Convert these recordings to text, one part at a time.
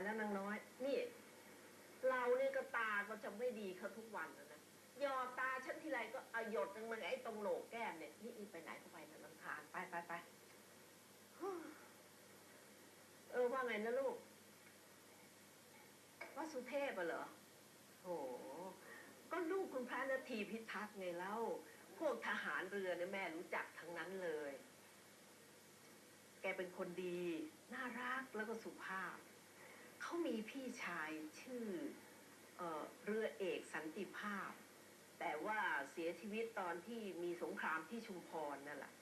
ายแล้วนางน้อย นี่ เราเนี่ยก็ตาก็จะไม่ดีเขาทุกวันนะหยอดตาฉันทีไรก็เอาหยดนึงมันไอ้ตรงโหนกแก้มเนี่ยนี่ไปไหนก็ไปนะนังทานไปไปไปเออว่าไงนะลูก ว่าสุเทพอะเหรอโหก็ลูกคุณพระนาทีพิทักษ์ไงเล่า พวกทหารเรือเนี่ยแม่รู้จักทั้งนั้นเลย แกเป็นคนดี น่ารักแล้วก็สุภาพ เขามีพี่ชายชื่อเออเรือเอกสันติภาพ แต่ว่าเสียชีวิตตอนที่มีสงครามที่ชุมพรนั่นแหละ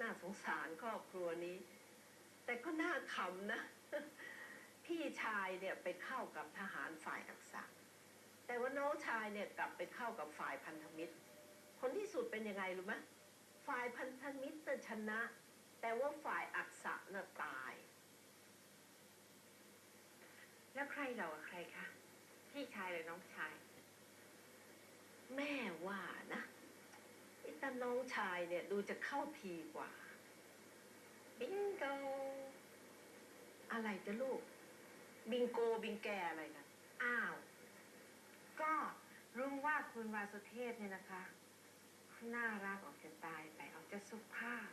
น่าสงสารครอบครัวนี้ แต่ก็น่าขำนะ พี่ชายเนี่ยไปเข้ากับทหารฝ่ายอักษะแต่ว่าน้องชายเนี่ยกลับไปเข้ากับฝ่ายพันธมิตรผลที่สุดเป็นยังไงรู้ไหมฝ่ายพันธมิตรชนะ แต่ว่าฝ่ายอักษะน่ะตาย แล้ว ใครเราอะใครคะพี่ชายหรือน้องชาย แม่ว่านะไอ้ตาน้องชายเนี่ยดูจะเข้าทีกว่า บิงโก อะไรจะลูก บิงโกบิงแกอะไรกันอ้าว ก็รู้ว่าคุณวาสุเทพเนี่ยนะคะ น่ารักออกจะตายแต่ออกจะสุภาพ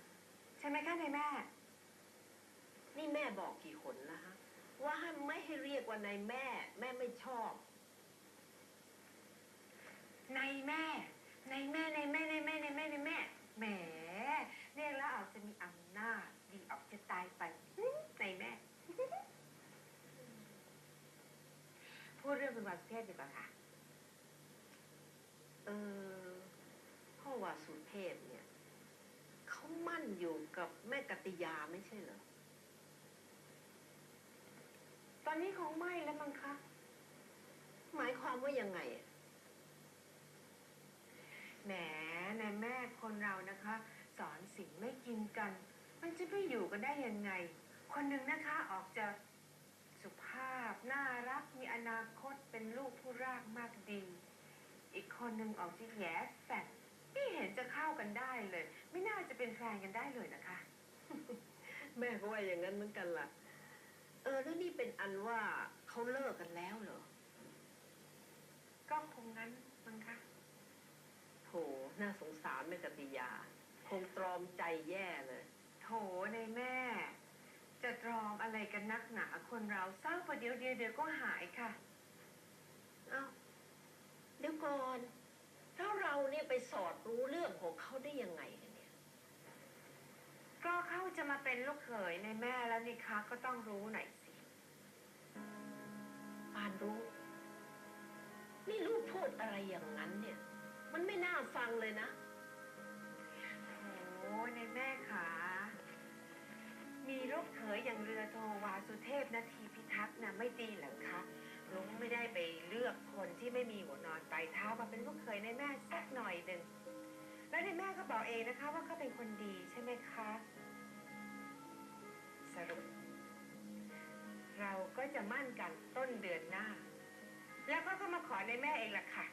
ใช่ไหมคะในายแม่ นี่แม่บอกกี่คนละ ให้เรียกว่านายแม่ แม่ไม่ชอบ ในแม่ในแม่ในแม่ในแม่ในแม่ในแม่แหมเรียกแล้วออกจะมีอำนาจดีออกจะตายไปในแม่ พูดเรื่องคุณวาสุเทพดีกว่าค่ะ เออพ่อวาสุเทพเนี่ย เขามั่นอยู่กับแม่กติยาไม่ใช่เหรอ ต อนนี้คงไม่แล้วมั้งคะ หมายความว่ายังไงแหมในแม่คนเรานะคะ สอนสิ่งไม่กินกัน มันจะไม่อยู่กันได้ยังไง คนหนึ่งนะคะออกจะสุภาพ น่ารักมีอนาคตเป็นลูกผู้รากมากดี อีกคนหนึ่งออกจะแย่แฝดไม่เห็นจะเข้ากันได้เลย ไม่น่าจะเป็นแฟนกันได้เลยนะคะ แม่ก็ว่าอย่างนั้นเหมือนกันล่ะ เออแล้วนี่เป็นอันว่าเขาเลิกกันแล้วเหรอ ก็คงงั้นมั้งคะโถน่าสงสารแม่กติยา คงตรอมใจแย่เลย โถในแม่ จะตรอมอะไรกันนักหนาคนเราเศร้าประเดี๋ยวเดียวเดียวก็หายค่ะ เอ้าเดี๋ยวก่อนแล้วเราเนี่ยไปสอดรู้เรื่องของเขาได้ยังไงกันเนี่ย ก็เขาจะมา เป็นลูกเขยในแม่แล้วนี่คะก็ต้องรู้หน่อยสิปานรู้ นี่ลูกพูดอะไรอย่างนั้นเนี่ย มันไม่น่าฟังเลยนะ โอ้ในแม่ขามีลูกเขยอย่างเรือโทวาสุเทพนาทีพิทักษ์นะไม่ดีหรอคะลุงไม่ได้ไปเลือกคนที่ไม่มีหัวนอนปลายเท้ามาเป็นลูกเขยในแม่สักหน่อยหนึ่งแล้วในแม่ก็บอกเองนะคะ ว่าเขาเป็นคนดีใช่ไหมคะ จะมั่นกันต้นเดือนหน้า แล้วก็ก็มาขอในแม่เองล่ะค่ะ